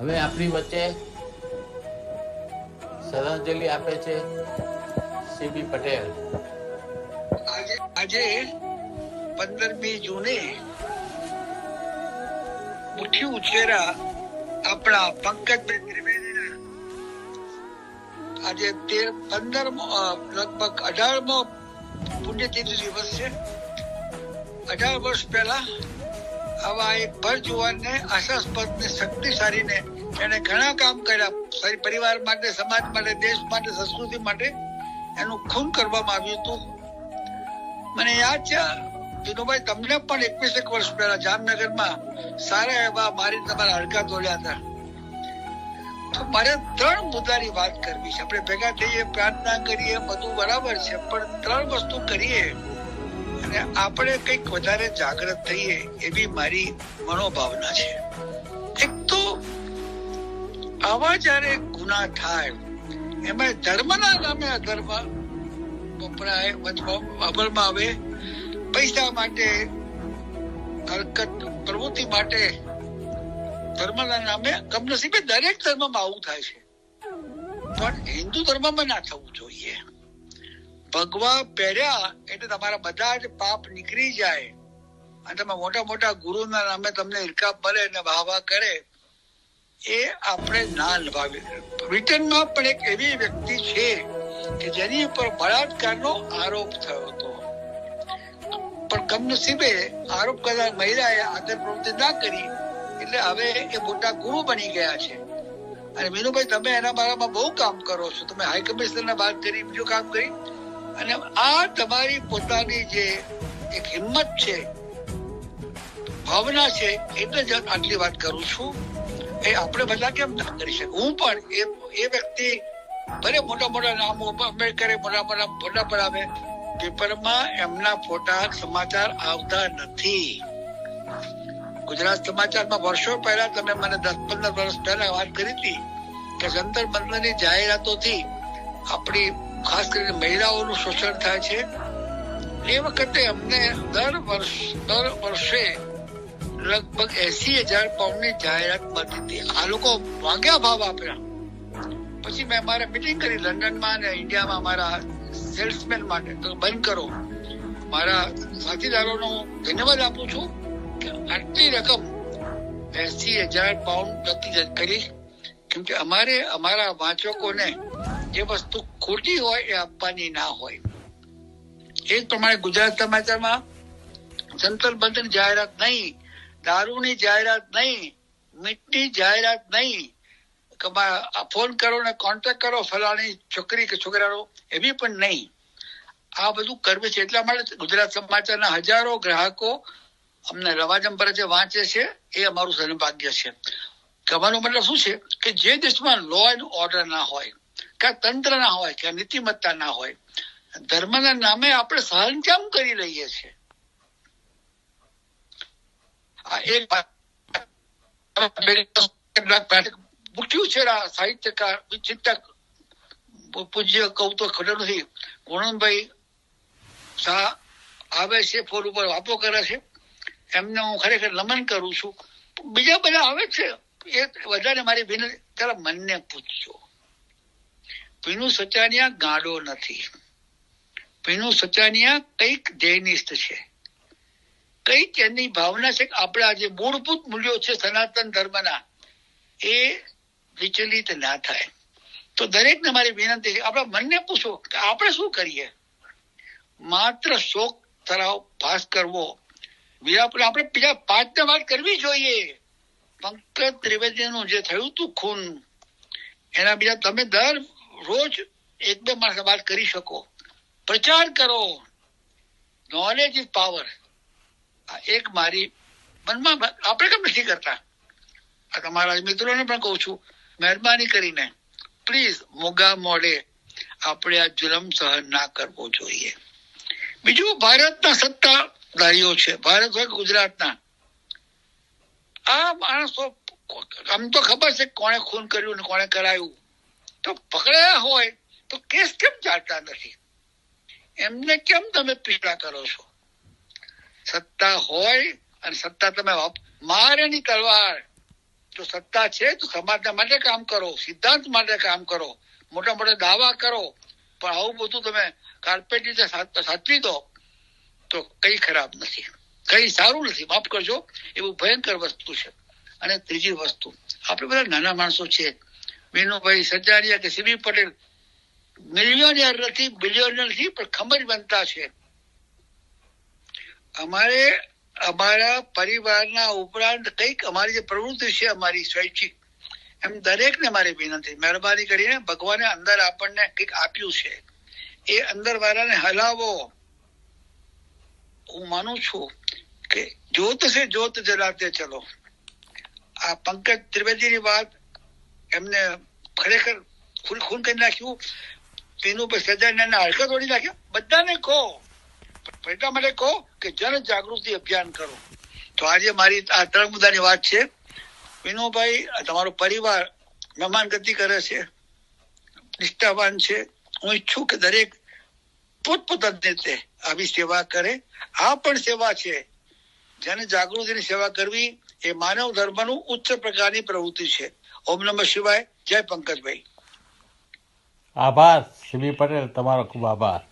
હવે આપણી વચ્ચે શ્રદ્ધાંજલિ આપે છે સીબી પટેલ. આજે પંદરમી જૂને મુઠ્ઠી ઉછેરા આપણા પંકજભાઈ ત્રિવેદીના. આજે તેર પંદર લગભગ અઢારમો પુણ્યતિથિ દિવસ છે. અઢાર વર્ષ પહેલા આવા એક ભર જુવાનને આશાસ્પદને, શક્તિશાળીને એને ઘણા કામ કર્યા. પરિવાર માટે, સમાજ માટે, દેશ માટે, સંસ્કૃતિ માટે એનું ખૂન કરવામાં આવ્યું હતું. મને યાદ છે, વિનુભાઈ, તમને પણ એકવીસ એક વર્ષ પહેલા જામનગરમાં સારા એવા મારી તમારા હડકા તોડ્યા હતા. તો મારે ત્રણ મુદ્દાની વાત કરવી છે. આપણે ભેગા થઈએ, પ્રાર્થના કરીએ, બધું બરાબર છે, પણ ત્રણ વસ્તુ કરીએ. અને આપણે કંઈક વધારે જાગૃત થઈએ એવી મારી મનોભાવના છે. એક તો આવા જ્યારે ગુના થાય, એમાં ધર્મના નામે અધર્મ વપરાય અથવા અમલમાં આવે, પૈસા માટે, હરકત, પ્રવૃત્તિ માટે ધર્મના નામે કમનસીબે દરેક ધર્મમાં આવું થાય છે. પણ હિન્દુ ધર્મમાં ના થવું જોઈએ. ભગવા પહેર્યા એટલે તમારા બધા જ પાપ નીકળી જાય. અને તમે મોટા મોટા ગુરુના નામે તમને ઇરકાબ મળે અને વાહ વાહ કરે, એ આપણે ના લભાવી બ્રિટનમાં પણ એક એવી વ્યક્તિ છે કે જેની ઉપર બળાત્કારનો આરોપ થયો હતો. પણ કમનસીબે આરોપ કરનાર મહિલાએ આદર પ્રવૃત્તિ ના કરી, એટલે હવે એ મોટા ગુરુ બની ગયા છે. અને મીનુભાઈ, તમે એના બારામાં બહુ કામ કરો છો. તમે હાઈ કમિશનર વાત કરી, બીજું કામ કરી. અને આ તમારી પોતાની જે એક હિંમત છે, ભાવના છે એટલે જ આટલી વાત કરું છું. એ આપણે બધા કેમ ના કરી શકે હું પણ એ એ વ્યક્તિ ભલે મોટા મોટા નામો આંબેડકરે મોટા મોટા ફોટા પડાવે, પેપરમાં એમના ફોટા સમાચાર આવતા નથી. ગુજરાત સમાચારમાં વર્ષો પહેલા તમે મને દસ પંદર વર્ષ પહેલા વાત કરી હતી કે જંતર મંતરની જાહેરાતોથી આપણી ખાસ કરીને મહિલાઓનું શોષણ થાય છે. એ વખતે અમને દર વર્ષ, દર વર્ષે લગભગ એસી હજાર પાઉન્ડની જાહેરાત મળતી હતી. આ લોકો વાગ્યા ભાવ આપ્યા. પછી મેં મારે મિટિંગ કરી લંડનમાં અને ઇન્ડિયામાં મારા સેલ્સમેન માટે. તો બંધ કરો. મારા સાથીદારોનો ધન્યવાદ આપું છું કે આટલી રકમ એસી હજાર પાઉન્ડ નક્કી કરી. કેમ કે અમારે, અમારા વાંચકોને જે વસ્તુ ખોટી હોય એ આપવાની ના હોય. એ પ્રમાણે ગુજરાત સમાચારમાં જંતર બંધન જાહેરાત નહીં, દારૂની જાહેરાત નહીં, મીટની જાહેરાત નહીં ફોન કરો ને કોન્ટેક્ટ કરો ફલાણી છોકરી કે છોકરાનો, એવી પણ નહીં. આ બધું કરવું છે. એટલા માટે ગુજરાત સમાચારના હજારો ગ્રાહકો અમને રવાજમ પર જે વાંચે છે, એ અમારું સદભાગ્ય છે. કહેવાનો મતલબ શું છે? કે જે દેશમાં લો એન્ડ ઓર્ડર ના હોય કે તંત્ર ના હોય, કે નીતિમત્તા ના હોય. ધર્મના નામે આપણે સહન કેમ કરી લઈએ છીએ? એક મૂક્યું છે સાહિત્યકાર, ચિંતક, પૂજ્ય કહું તો ખબર નથી ગુણનભાઈ શાહ આવે છે, ફોન ઉપર વાતો કરે છે. એમને હું ખરેખર નમન કરું છું. બીજા બધા આવે છે. એ વધારે મારી વિનંતી તારા મનને પૂછજો. પીનુ સચાનિયા ગાંડો નથી. પીનુ સચાનિયા કંઈક ધ્યેયનિષ્ઠ છે. કંઈક એની ભાવના છે કે આપણા જે મૂળભૂત મૂલ્યો છે સનાતન ધર્મના, એ વિચલિત ના થાય. તો દરેકને મારી વિનંતી છે, આપણા મનને પૂછો કે આપણે શું કરીએ? માત્ર શોક તરાવ પાસ કરવો. વિરાપુર આપણે બીજા પાંચને વાત કરવી જોઈએ. પંકજ ત્રિવેદીનું જે થયું હતું ખૂન, એના બીજા તમે દર રોજ એક બે માણસ વાત કરી શકો. પ્રચાર કરો. નોલેજ ઇઝ પાવર આ એક મારી મનમાં આપણે કેમ નથી કરતા? આ તમારા મિત્રોને પણ કહું છું, મહેરબાની કરીને પ્લીઝ મોગા મોડે આપણે આ જુલમ સહન ના કરવો જોઈએ. બીજું, ભારતના સત્તાધારીઓ છે. ભારત હોય ગુજરાતના? આ માણસો આમ તો ખબર છે કોણે ખૂન કર્યું ને કોણે કરાયું. તો પકડાયા હોય તો કેસ કેમ ચાલતા નથી? એમને કેમ તમે પીડા કરો છો? સત્તા હોય અને સત્તા તમે મારે મારેની તલવાર. જો સત્તા છે તો સમાજના માટે કામ કરો, સિદ્ધાંત માટે કામ કરો મોટા મોટા દાવા કરો. પણ આવું બધું તમે કાર્પેટ રીતે સાચવી દો તો કઈ ખરાબ નથી. કઈ સારું નથી. માફ કરજો, એવું ભયંકર વસ્તુ છે. અને ત્રીજી વસ્તુ, આપણે બધા નાના માણસો છે વિનુભાઈ સજારિયા કે સીબી પટેલ. મિલિયોનિયર નથી બિલિયોનિયર નથી, પણ ખબર બનતા છે. અમારે અમારા પરિવારના ઉપરાંત કંઈક અમારી જે પ્રવૃત્તિ છે અમારી સ્વૈચ્છિક, એમ દરેકને મારી વિનંતી, મહેરબાની કરીને ભગવાને અંદર આપણને કંઈક આપ્યું છે. એ અંદર વાળાને હલાવો. હું માનું છું કે જોત છે જોત જલાતે ચલો. આ પંકજ ત્રિવેદીની વાત એમને ખરેખર ખૂન ખૂન કરી નાખ્યું. તેનું પર સજાને હરકત ઓળી નાખ્યો? બધાને કહો. એટલા માટે કહો કે જન જાગૃતિ અભિયાન કરો. તો આજે મારી આ ત્રણ મુદ્દાની વાત છે. વિનુભાઈ તમારો પરિવાર મહેમાન ગતિ કરે છે. નિષ્ઠાવાન છે. હું ઈચ્છું કે દરેક પોતપોતાની રીતે આવી સેવા કરે. આ પણ સેવા છે. જન જાગૃતિની સેવા કરવી એ માનવ ધર્મનું ઉચ્ચ પ્રકારની પ્રવૃત્તિ છે. ઓમ નમઃ શિવાય. જય પંકજભાઈ. આભાર સીબી પટેલ તમારો ખૂબ આભાર.